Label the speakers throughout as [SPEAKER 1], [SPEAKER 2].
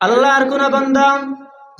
[SPEAKER 1] আল্লাহর কোন বান্দা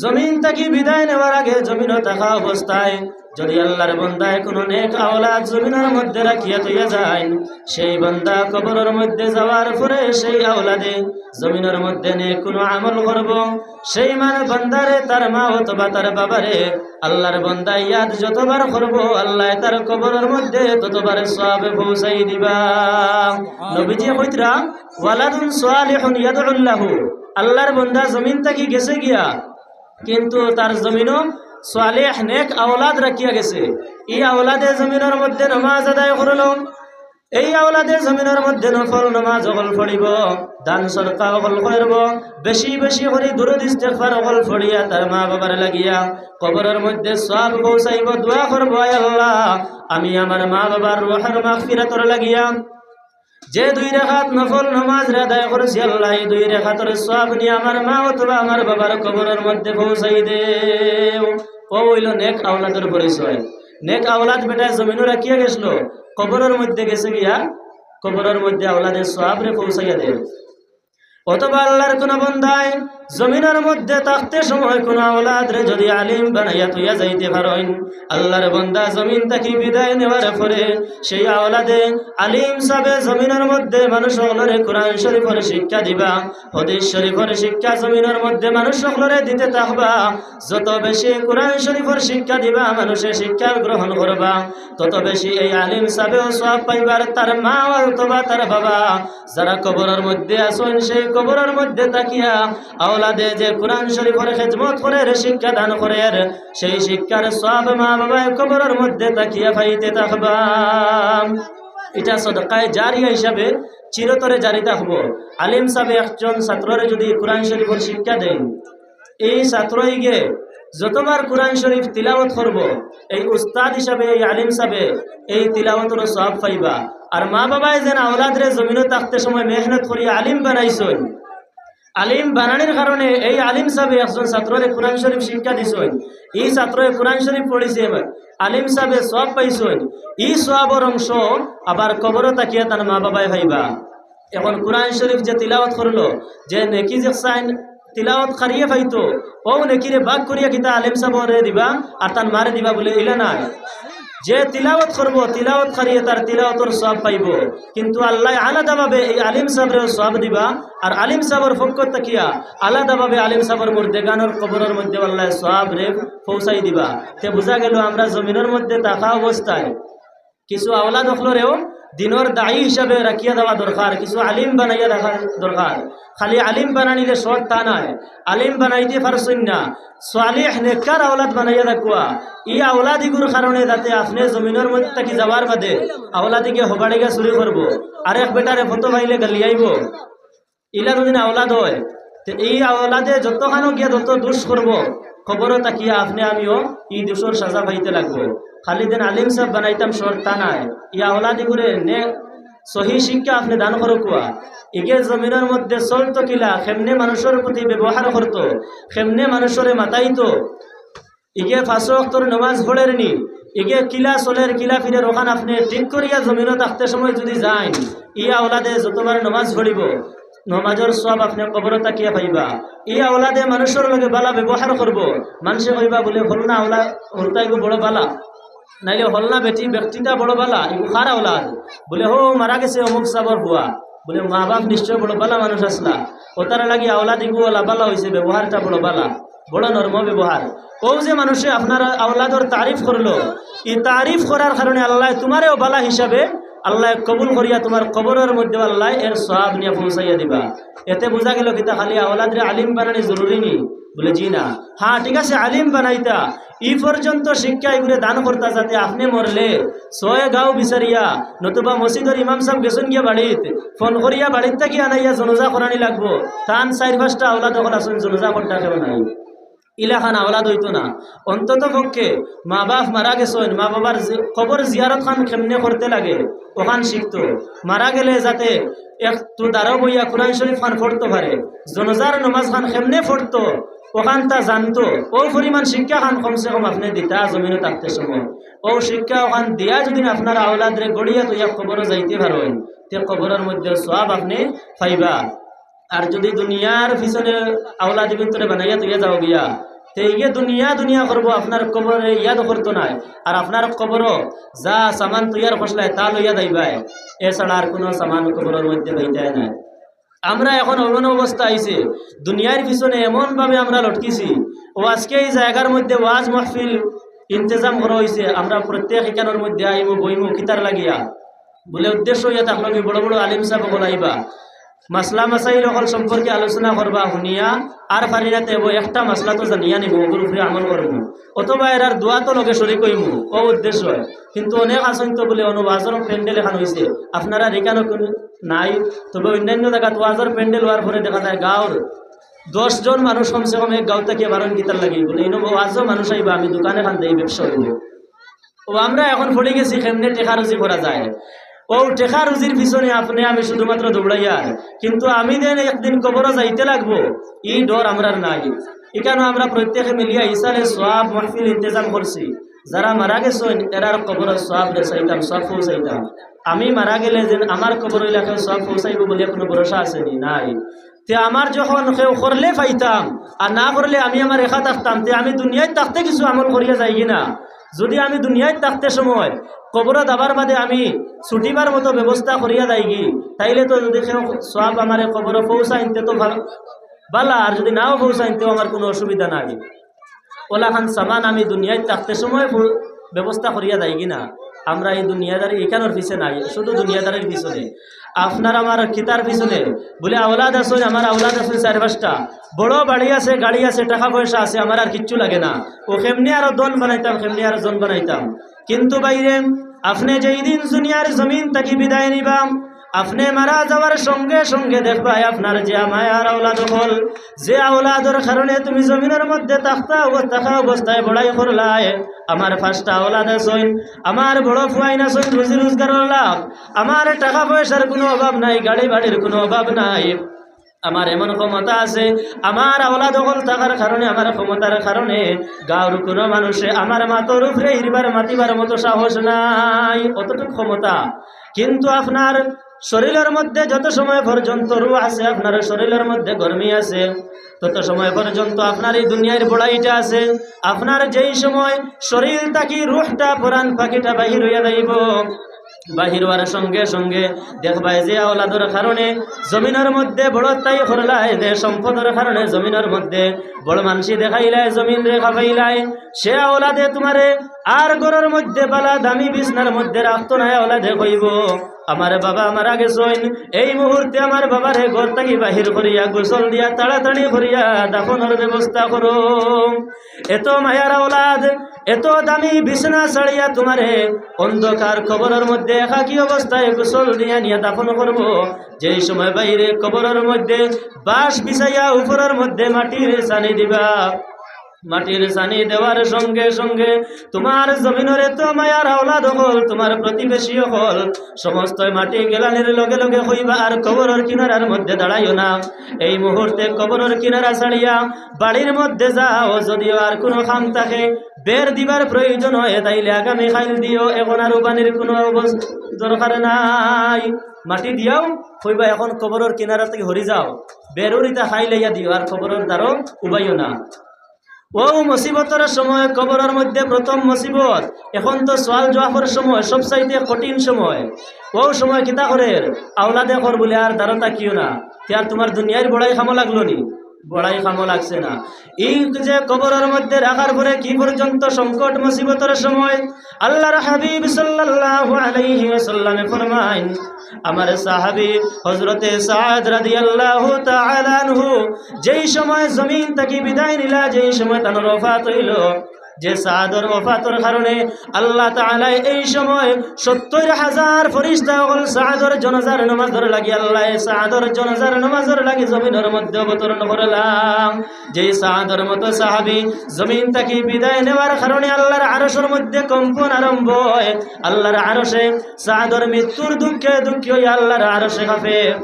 [SPEAKER 1] জমিন থেকে বিদায় নেওয়ার আগে জমিনও থাকা অবস্থায় যদি আল্লাহর বন্দায় কোনো নেক আওলাদ জমিনের মধ্যে রাখিয়া তুইয়া যায়, সেই বন্দা কবরের মধ্যে যাওয়ার পরে সেই আওলাদে জমিনের মধ্যে নেক কোনো আমল করব। সেই মানে বন্দারে, তার মা অথবা তার বাবারে আল্লাহর বন্দা ইয়াদ যতবার করব, আল্লাহ তার কবরের মধ্যে ততবার সব পৌঁছাই দিবা। নবীজি কইতরা ওয়ালাদুন সালিহুন ইয়াদউল্লাহু। আল্লাহর বন্ধা জমিন থেকে গেছে গিয়া, কিন্তু তার জমিনও সালেহ নেক আওলাদ রাখিয়া গেছে। এই আওলাদে জমিনের মধ্যে নমাজ আদায় করল এই আওলাদে জমিনের মধ্যে নফল নমাজ অকল ফড়িব দান সরকা অকল করব। বেশি বেশি করে দুরুদ ইস্তেগফার অকল ফড়িয়া তার মা বাবার লাগিয়া কবরের মধ্যে সব পৌঁছাইব, দোয়া করব আল্লাহ। আমি আমার মা বাবার রোহার মাগফিরাতর লাগিয়া যে দুই রেখাত নফল নমাজ আদায় করেছি, আল্লাহ দুই রেখাতের সব নিয়ে আমার মা অথবা আমার বাবার কবরের মধ্যে পৌঁছাই দে। ও হইল নেক আওলাদের পরিচয়। নেক আওলাদ বেটায় জমিনও রাখিয়া গেছিল, কবরের মধ্যে গেছে গিয়া কবরের মধ্যে আওলাদের সব রে পৌঁছাইয়া দে। অথবা আল্লাহর কোন বন্ধায় জমিনের মধ্যে থাকতে সময় কোন আওলাদ রে যদি আলিম বানাইয়া তুইয়া যাইতে পারেন, আল্লাহর বন্দা জমিন তাকে বিদায় নেওয়ার পরে সেই আওলাদে আলিম সাবে জমিনের মধ্যে মানুষ সকলরে কোরআন শরীফের শিক্ষা দিবা, হদিস শরীফের শিক্ষা জমিনের মধ্যে মানুষ সকলরে দিতে থাকবা, যত বেশি কোরআন শরীফের শিক্ষা দিবা, মানুষের শিক্ষা গ্রহণ করবা, তত বেশি এই আলিম সাবেও সব পাইবার তার মা অথবা তার বাবা, যারা কবরের মধ্যে আসেন সেই কবরের মধ্যে তাকিয়া আওলাদে যে কোরআন শরীফের খেজমত করে শিক্ষা দান করে সেই শিক্ষার সব মা বাবা কবরের মধ্যে তাকিয়া পাইতে থাকবাম। এটা সদকায় জারিয়া হিসাবে চিরতরে জারি থাকব। আলিম সাহেব একজন ছাত্ররে যদি কোরআন শরীফের শিক্ষা দেন, এই ছাত্রই গে যতবার কোরআন শরীফ তিলাওয়াত করব, এই উস্তাদ হিসাবে, এই আলিম সাহেব এই তিলাওয়াতের সব পাইবা। আর মা বাবাই যেন আওলাদরে জমিনে থাকতে সময় মেহনত করি আলিম বানাইছেন আলিম বানানির কারণে এই আলিম সাহেব একজন ছাত্ররে কোরআন শরীফ শিক্ষা দিছেন এই ছাত্রয়ে কোরআন শরীফ পড়িছে, আলিম সাহেবে সব পাইছেন এই সবর অংশ আবার কবর তাকিয়া তার মা বাবাই ভাইবা এখন কোরআন শরীফ যে তিলাওয়াত করল, যে নেকি যে সাইন তিলাওয়াত খারিয়ে পাইতো ও নেকিরে বাক করিয়া কিতা আলিম সাহেবরে দিবা আর তার মারে দিবা বলে ইলা নাই। যে তিলাওয়াত করব, তিলাওয়াত করিয়ে তার তিলাওয়াতর সব পাইব। কিন্তু আল্লাহ আলাদাভাবে এই আলিম সাহেবের সব দিবা, আর আলিম সাহেবের পক্ষ তাকিয়া আলাদাভাবে আলিম সাহেবের মধ্যে গানোর কবরের মধ্যে আল্লাহ সব রে পৌঁছাই দিবা। তে বোঝা গেল আমরা জমিনের মধ্যে থাকা অবস্থায় কিছু আওলাদ হকলরেও দিনের দায়ী হিসাবে রাখিয়া দেওয়া দরকার, কিছু আলিম বানাইয়া রাখা দরকার। খালি আলিম বানানিলে শর্ট তা নয় আলিম বানাইতে পারছেন না সোয়ালিহ নেককার আওলাদ বানাইয়া রাখুয়া ই আওলাদিগুর কারণে যাতে আপনি জমিনের মধ্যে থাকি যাওয়ার বাদে আওলাদিকে হবাড়িগা চুরি করব। আর এক বেটারে ফটো পাইলে গালিয়াইব ইলা যদি আওলাদ হয় এই আওলাদে যতখানো গিয়া যত দুষ করব। খবরও তাকিয়া আপনি আমিও ই দুষর সাজা পাইতে লাগবো। খালি দিন আলিম সাহেব বানাইতাম শর্ট তা নাই। ই আওলাদি করে নে, সহি শিক্ষা আপনি দান করো কুয়া। ইগে জমিনের মধ্যে চলতো কিলা সেমনে মানুষের প্রতি ব্যবহার করতো সেমনে মানুষরে মাতাইতো। ইগে ফাঁসো অক্তর নমাজ নি, ইগে কিলা চলের কিলা ফিরের ওখান আপনি ঠিক করিয়া জমিনত থাকতে সময় যদি যান ইয়া আওলাদে যতবার নমাজ পড়িব নমাজর সব আপনি কবর তাকিয়া পাইবা? ই আওলাদে মানুষের লগে বালা ব্যবহার করব। মানুষে কইবা, বলে হল না আওলা হলতাইগো বড় বালা। নাইলে হল না বেটি, ব্যক্তিটা বড় বালা ইগো খার আওলাদ। বলে, হো, মারা গেছে অমুক সাবর হুয়া বলে মা বাপ নিশ্চয় বড় বালা মানুষ আসলা। ও তারা লাগি আওলাদ ওলা বালা হয়েছে ব্যবহারটা বড় বালা। বড় নর্ম ব্যবহার। ও যে মানুষে আপনার আওলাদর তারিফ করল, এই তারিফ করার কারণে আল্লাহ তোমারও বালা হিসাবে আল্লাহ কবুল করিয়া তোমার কবরের মধ্যে আল্লাহ এর সব নিয়ে পৌঁছাইয়া দিবা। এতে বোঝা গেল কিতা খালি আওলাদরে আলিম বানানি জরুরি নি? বলে, জি না। হ্যাঁ ঠিক আছে, আলিম বানাইতা। ই পর্যন্ত শিক্ষা এগুলো দান করতা যাতে আপনি মরলে। ছয় গাঁও বিচারিয়া, নতুবা মসজিদের ইমাম সাহেব গেছেন গিয়া বাড়িত। ফোন করিয়া বাড়িত থাকি আনাইয়া জনজা করানি লাগবো। তান চার পাঁচটা আওলাদ আসুন জনজা করতে নাই। ইলাখান আওলাদ হইতো না। অন্তত পক্ষে মা বাপ মারা গেছেন, মা বাবার খবর জিয়ারত খান কেমনে করতে লাগে, ওখান শিখতো। মারা গেলে যাতে একটু দাঁড়াও বইয়া কোরআন শরীফ খান পড়তে পারে। জনজার নমাজ খান কেমনে পড়তো, ওখান তা জানতো। ও পরিমাণ শিক্ষা খান কমসে কম আপনি দিতা, জমিনে থাকতে সময়। ও শিক্ষা ওখান দিয়া যদি আপনার আওলাদরে গড়িয়া তো ইয়াক কবরও যাইতে পারেন, তে কবরের মধ্যে সব আপনি পাইবা। আর যদি দুনিয়ার পিছনে আওলাদি ভিতরে বানাইয়া তুইয়া যাও গিয়া, তে ইয়ে দুনিয়া দুনিয়া করব, আপনার কবরে ইয়াদ করতো নাই। আর আপনার কবরও যা সামান তৈয়ার ফসলায় তা লইয়া যাইবাই। এছাড়া আর কোনো সামান কবরের মধ্যে লইতাই নাই। আমরা এখন এমন অবস্থা আইছে, দুনিয়ার পিছনে এমনভাবে আমরা লটকিছি। ও এই জায়গার মধ্যে ওয়াজ মাহফিল ইন্তজাম করা হয়েছে আমরা প্রত্যেক এখানের মধ্যে আইমু বইমু কিতার লাগিয়া। বলে উদ্দেশ্য ইয়া থাকল বড় বড় আলিম সাহেব বল আইবা মাসলা মাসাইল অকল সম্পর্কে আলোচনা করবা, শুনিয়া আর ফারিনাতে এবো একটা মাসলা তো জানিয়া নিব ওগুর উপরে আমল করব অথবা এর আর দোয়া তো লগে সরি কইমু ও উদ্দেশ্য কিন্তু অনেক আসন তো বলে অনুবাজর প্যান্ডেল এখান হয়েছে আপনারা কোনো নাই, তবে অন্যান্য জায়গাত ওয়াজর প্যান্ডেল হওয়ার পরে দেখা যায়, গাঁৱৰ দশজন মানুষ কমসে কম এক গাঁও থেকে বারণ গীতার লাগি বলে ইনো ওয়াজও মানুষ আইবা আমি দোকানে খান দেই, ব্যবসা হইব ও আমরা এখন পড়ে গেছি, কেমনে টেকা করা যায়। ও টেকা রুজির পিছনে, আপনি, আমি শুধুমাত্র দৌড়াইয়ার কিন্তু আমি দেন একদিন কবর যাইতে লাগবো। এই ডর আমরা নাই। এখানে আমরা প্রত্যেকে মিলিয়া ইসালে সব মাহফিল ইন্তজাম করছি? যারা মারা গেছেন এরার কবর সব চাইতাম সব পৌঁছাইতাম। আমি মারা গেলে যে আমার কবর এলাকায় সব পৌঁছাইব বলে কোনো ভরসা আসেনি নাই। তে আমার যখন কেউ করলে পাইতাম, আর না করলে আমি আমার রেখা থাকতাম, তে আমি দুনিয়ায় থাকতে কিছু আমল করিয়া যাই কিনা যদি আমি দুনিয়ায় থাকতে সময় কবরা দাবার বাদে আমি ছুটিবার মতো ব্যবস্থা করিয়া যাই কি, তাইলে তো যদি সব আমার কবর পৌঁছাইতে তো ভালো বালা, আর যদি নাও পৌঁছাইতেও আমার কোনো অসুবিধা নাই। ওলা খান সামান আমি দুনিয়ায় থাকতে সময় ব্যবস্থা করিয়া কি কিনা আমরা এই দুনিয়াদারি এখানোর পিছনে নাই, শুধু দুনিয়াদারির পিছনে। আপনার আমার কিতার পিছনে। বলে, আওলাদ আসুন আমার আওলাদ আসুন চার পাঁচটা। বড় বাড়ি আছে, গাড়ি আছে, টাকা পয়সা আছে, আমার আর কিচ্ছু লাগে না। ও কেমনি আরও দন বানাইতাম, কেমনি আরও জন বানাইতাম? কিন্তু বাইরে, আপনি যেই দিন দুনিয়ার জমিন তাকে বিদায় নিবাম আপনি মারা যাওয়ার সঙ্গে সঙ্গে দেখবাই আপনার যে মায়ার আওলাদ হল, যে আওলাদর কারণে তুমি জমিনের মধ্যে তাক্তা থাকা অবস্থায় বড়াই করলাই। আমার পাঁচটা আওলাদ আছেন, আমার বড় ফুয়াইন আছেন, রুজি রোজগার লাভ। আমার টাকা পয়সার কোনো অভাব নাই, গাড়ি বাড়ির কোনো অভাব নাই। আমার এমন ক্ষমতা আছে, আমার আওলাদ হল থাকার কারণে, আমার ক্ষমতার কারণে গাঁর কোনো মানুষে আমার মাতর উপরে হিরবার, মাতিবার মতো সাহস নাই, অতটুকু ক্ষমতা। কিন্তু আপনার শরীরের মধ্যে যত সময় পর্যন্ত রু আছে, আপনার শরীরের মধ্যে গরমি আছে, তত সময় পর্যন্ত আপনার এই দুনিয়ার বড়াইটা আছে, আপনার যেই সময় শরীর থাকি, রুহটা পুরান পাখিটা বাহির হইয়া যাইব। বাহির হওয়ার সঙ্গে সঙ্গে দেখবাই যে আওলাদর কারণে জমিনের মধ্যে বড় তাই করলাই যে সম্পদের কারণে জমিনের মধ্যে বড় মানসি দেখাইলাই, জমিন রেখা সে আওলাদে তোমারে আর গরের মধ্যে বালা দামি বিছনার মধ্যে রাখতো না, আওলাদে কইব আমার বাবা মারা গেছেন। এই মুহূর্তে আমার বাবারে ঘর থাকি বাহির করিয়া গোসল দিয়া তাড়াতাড়ি করিয়া দাফনের ব্যবস্থা করো। এত মায়ার আওলাদ, এত দামি বিছনা ছাড়িয়া তোমারে অন্ধকার কবরের মধ্যে একাকী অবস্থায় গোসল দিয়া নিয়ে দাফন করব। যেই সময় বাইরে কবরের মধ্যে বাঁশ বিছাইয়া উপরের মধ্যে মাটির সানি দিবা। মাটির সানি দেওয়ার সঙ্গে সঙ্গে তোমার জমিনের এত মায়ার আওলাদ হল, তোমার প্রতিবেশী হল। সমস্ত মাটি গেলানের লগে লগে হইবা আর কবরের কিনারার মধ্যে দাঁড়াইও না। এই মুহূর্তে কবরের কিনারা ছাড়িয়া বাড়ির মধ্যে যাও, যদিও আর কোনো খাম থাকে। বের দিবার প্রয়োজন হয়, তাইলে আগামী খাইল দিও, এখন আর পানির কোনো দরকার নাই। মাটি দিয়াও হইবা, এখন কবরের কিনারা থেকে হরি যাও। বেরুরিতা খাই লইয়া দিও, আর কবরের দ্বারও উবাইও না। ও মুসিবতের সময়, কবরের মধ্যে প্রথম মুসিবত। এখন তো সোয়াল জবাবের সময় সব চাইতে কঠিন সময়। ও সময় কিতা করে আওলাদে কর বলে আর দারতা তাকিও না। তোমার দুনিয়ার বড়াই খামো লাগল নি। বড়াই কামো লাগছে না। এই যে কবরের মধ্যে রাখার পরে কি পর্যন্ত সংকট, মুসিবতের সময়? আল্লাহর হাবিব সাল্লাল্লাহু আলাইহি ফরমাইন আমার সাহাবী আনহু, যেই সময় জমিন থেকে বিদায় নিলা, যেই সময় তার ওফাত হইল যে সাদর ওফাতর কারণে আল্লাহ তাআলা এই সময় সত্তর হাজার ফরিস্তা সাদর জনজার নামাজর লাগি, আল্লাহ সাদর জনজার নামাজর লাগি, জমিনের মধ্যে অবতরণ করলাম। যেই সাদর মতো সাহাবি জমিন থেকে বিদায় নেওয়ার কারণে আল্লাহর আরশের মধ্যে কম্পন আরম্ভ হয়। আল্লাহর আরশে সাদর মৃত্যুর দুঃখে দুঃখী আল্লাহর আরশে কাঁপে।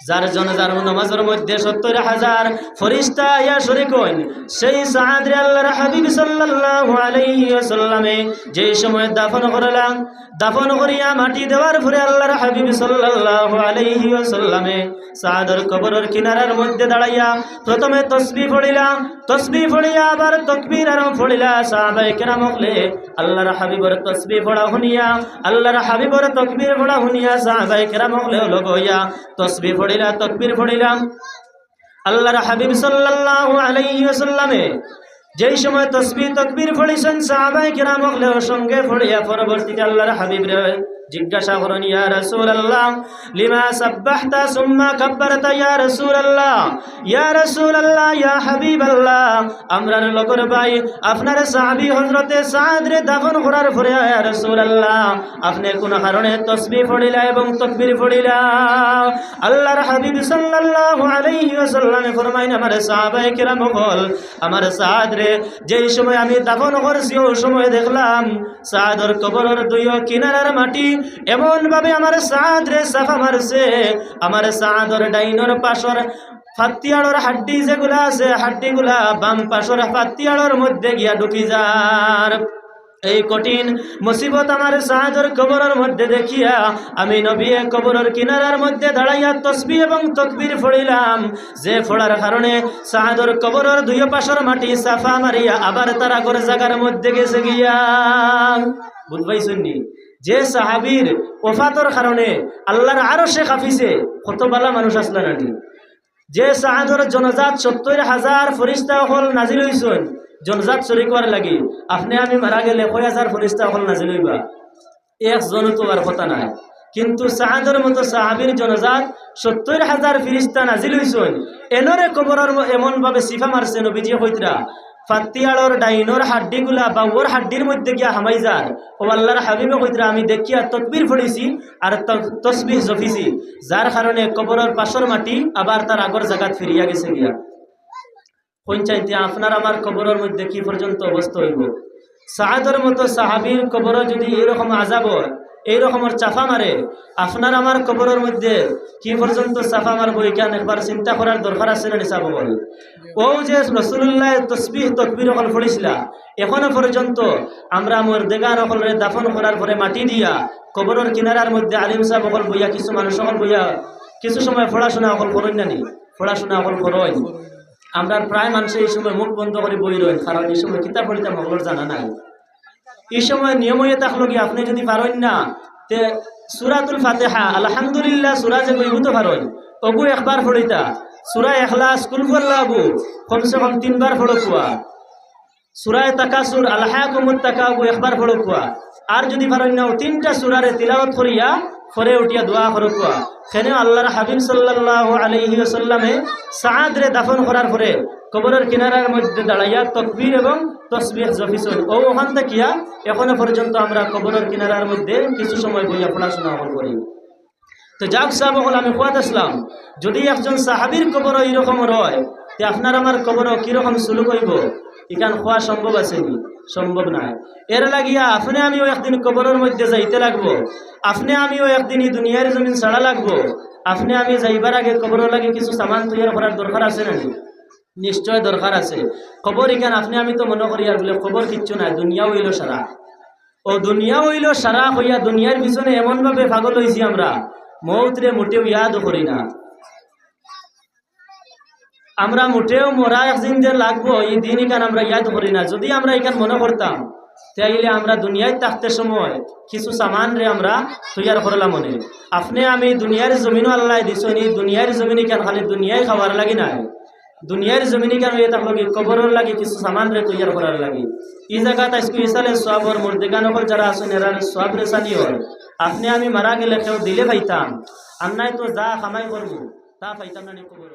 [SPEAKER 1] যার জন্য যার নমাজের মধ্যে সত্তর হাজার ফরিস্তা ইয়া শরিক হইন সেই সাহাদরে আল্লাহর হাবিব সাল্লাল্লাহু আলাইহি ওয়াসাল্লামে যে সময় দাফন করলাম, দাফন করিয়া মাটি দেওয়ার পরে আল্লাহর হাবিব সাল্লাল্লাহু আলাইহি ওয়াসাল্লামে সাহাদর কবরের কিনারার মধ্যে দাঁড়াইয়া প্রথমে তসবিহ পড়িলাম তসবিহ পড়িয়া আবার তকবীর আর পড়িলা সাহাবায়ে কেরাম হলে আল্লাহর হাবিবর তসবিহ পড়া শুনিয়া, আল্লাহর হাবিবর তকবীর পড়া শুনিয়া সাহাবায়ে কেরাম হলে হইয়া তসবিহ পড়িলা তকবির পড়িলাম আল্লাহর হাবিব সাল্লাল্লাহু আলাইহি ওয়াসাল্লামে যেই সময় তসবিহ, তকবীর পড়িছেন সাহাবায়ে কেরাম সঙ্গে পড়িয়া পরবর্তীতে আল্লাহর হাবিব রে জিজ্ঞাসা করেন ইয়া রাসূলুল্লাহ, লিমা সাব্বাহতা সুম্মা কাব্বারতা, ইয়া রাসূলুল্লাহ ইয়া রাসূলুল্লাহ, ইয়া হাবিবাল্লাহ? আমরার লগর ভাই, আপনার সাহাবী হযরতে সাদ রে দাফন করার পরে, ইয়া রাসূলুল্লাহ আপনি কোন কারণে তাসবিহ পড়িলা এবং তাকবীর পড়িলা? আল্লাহর হাবিব সাল্লাল্লাহু আলাইহি ওয়াসাল্লাম ফরমাইন, আমার সাহাবায়ে কিরাম বল, আমার সাদ রে, যেই সময় আমি দাফন করছি, ওই সময় দেখলাম সাদর কবরের দুই কিনারার মাটি এমন ভাবে আমার সাদ রে সাফা মারছে। আমার সাদর ডাইনর পাশর ফাতিয়াড়র হাড্ডি যেগুলা আছে, হাড্ডিগুলা বাম পাশর ফাতিয়াড়র মধ্যে গিয়া ঢুকি যার। এই কঠিন মুসিবত আমার সাহায্যর কবরের মধ্যে দেখিয়া আমি নবী কবরের কিনারার মধ্যে দাঁড়াইয়া তসবি এবং তকবির ফড়িলাম। যে ফোড়ার কারণে সাহায্যর কবরের দুই পাশর মাটি সাফা মারিয়া আবার তারা করে জায়গার মধ্যে গেছে গিয়া। বুঝবাই শুননি যে সাহাবির ওফাতর কারণে আল্লাহর আরও সে কাফিছে কত বালা মানুষ আসলে নানি যে সাহায্যর জনজাত সত্তর হাজার ফরিস্তা হল নাজিল হইছেন, জনজাত চুরি করার লাগি, আপনি আমি মারা গেলে কয় হাজার ফরিস্তা হল নাজিল হইবা? একজন তো আর কথা নাই। কিন্তু সাহাদর মতো সাহাবির জনজাত সত্তর হাজার ফিরিস্তা নাজিল হইছেন, এনরে কবরের এমন ভাবে সিফা মারছে নবীজি হইতরা ফাতিয়াড়র ডাইনর হাড্ডিগুলা বা ওর হাড্ডির মধ্যে গিয়া হামাই যার। ও আল্লাহর হাবিবে কইতরা, আমি দেখিয়া তকবির ফড়িছি আর তসবিহ জফিছি যার কারণে কবরের পাশর মাটি আবার তার আগর জায়গাত ফিরিয়া গেছে গিয়া। পঞ্চায়েতে আপনার আমার কবরের মধ্যে কি পর্যন্ত অবস্থা হইব? সাহাদর মতো সাহাবির কবর যদি এইরকম আজাব এই চাফা মারে। আপনার আমার কবরের মধ্যে কি পর্যন্ত চাফা মারব এখান একবার চিন্তা করার দরকার আছে না নিসা বল ও যে রসুল্লাহ তসবিহ তকবির অকল পড়িছিলা, এখনও পর্যন্ত আমরা মোর দেগার অকলরে দাফন করার পরে মাটি দিয়া কবরের কিনারার মধ্যে আলিম সাহেব অকল বইয়া, কিছু মানুষ অকল বইয়া, কিছু সময় পড়াশোনা অকল করেন নানি পড়াশোনা অকল করেন। আমরা প্রায় মানুষ এই সময় মুখ বন্ধ করে বই রয়েন কারণ এই সময় কিতাব পড়িতে মঙ্গল জানা নাই। এই সময় নিয়ম হয়ে থাকল কি? আপনি যদি পারেন না, তে সুরাতুল ফাতেহা, আলহামদুলিল্লাহ সুরা যে বইব তো পারেন, অগু একবার ফড়িতা সুরা এখলা স্কুল করলা অগু কমসে কম তিনবার ফড়কুয়া কুয়া। সুরায় তাকাসুর আল্লাহ কুমুর তাকা অগু একবার ফড়কুয়া কুয়া। আর যদি পারেন না তিনটা সুরারে তিলাওয়াত করিয়া ফরে উঠিয়া দোয়া করো কুয়া সেনে আল্লাহর হাবিব সাল্লাহ আলহি সাল্লামে সাহাদরে দাফন করার পরে কবরের কিনারার মধ্যে দাঁড়াইয়া তকবীর এবং তসবিহ জফিসন ও ওখান থাকিয়া এখনও পর্যন্ত আমরা কবরের কিনারার মধ্যে কিছু সময় বইয়া পড়াশোনা আমল করি তো যাক হল আমি কোয়াত আসলাম। যদি একজন সাহাবির কবর এইরকম রয় তে আপনার আমার কবর কীরকম সুলুক হইব? এখান খোয়া সম্ভব আছে? নি সম্ভব নাই। এর লাগিয়া আপনি আমিও একদিন কবরের মধ্যে যাইতে লাগবো। আপনি আমিও একদিন এই দুনিয়ার জমিন ছাড়া লাগবো। আপনি আমি যাইবার আগে কবর লাগে কিছু সামান তৈরি করার দরকার আছে না নিশ্চয় দরকার আছে। খবর এখানে আপনি আমি তো মনে করি আর বলে খবর কিচ্ছু নাই, দুনিয়া হইল সারা। ও দুনিয়া হইল সারা হইয়া দুনিয়ার পিছনে এমনভাবে পাগল হয়েছি আমরা। মৌতরে মোটেও ইয়াদ করি না। আমরা মোটেও মরা একদিন যে লাগবো, এই দিন এখান আমরা ইয়াদ করি না। যদি আমরা এখান মনে করতাম, তাইলে আমরা দুনিয়ায় থাকতে সময় কিছু সামান রে আমরা তৈয়ার করলাম মনে। আপনি আমি দুনিয়ার জমিনও আল্লাহ দিছনি দুনিয়ার জমিনে কেন খালি দুনিয়ায় খাবার লাগি নাই। দুনিয়ার জমিনে কেন ইয়ে থাকল কি কবরের লাগে, কিছু সামান রে তৈয়ার করার লাগে। এই জায়গাত আজকে ইসালে সবর মুর্দেগানকল যারা আছেন, এরা সব রেসানি হয়। আপনি আমি মারা গেলে কেউ দিলে পাইতাম আর নাই তো যা কামাই করব, তা পাইতাম না কবর।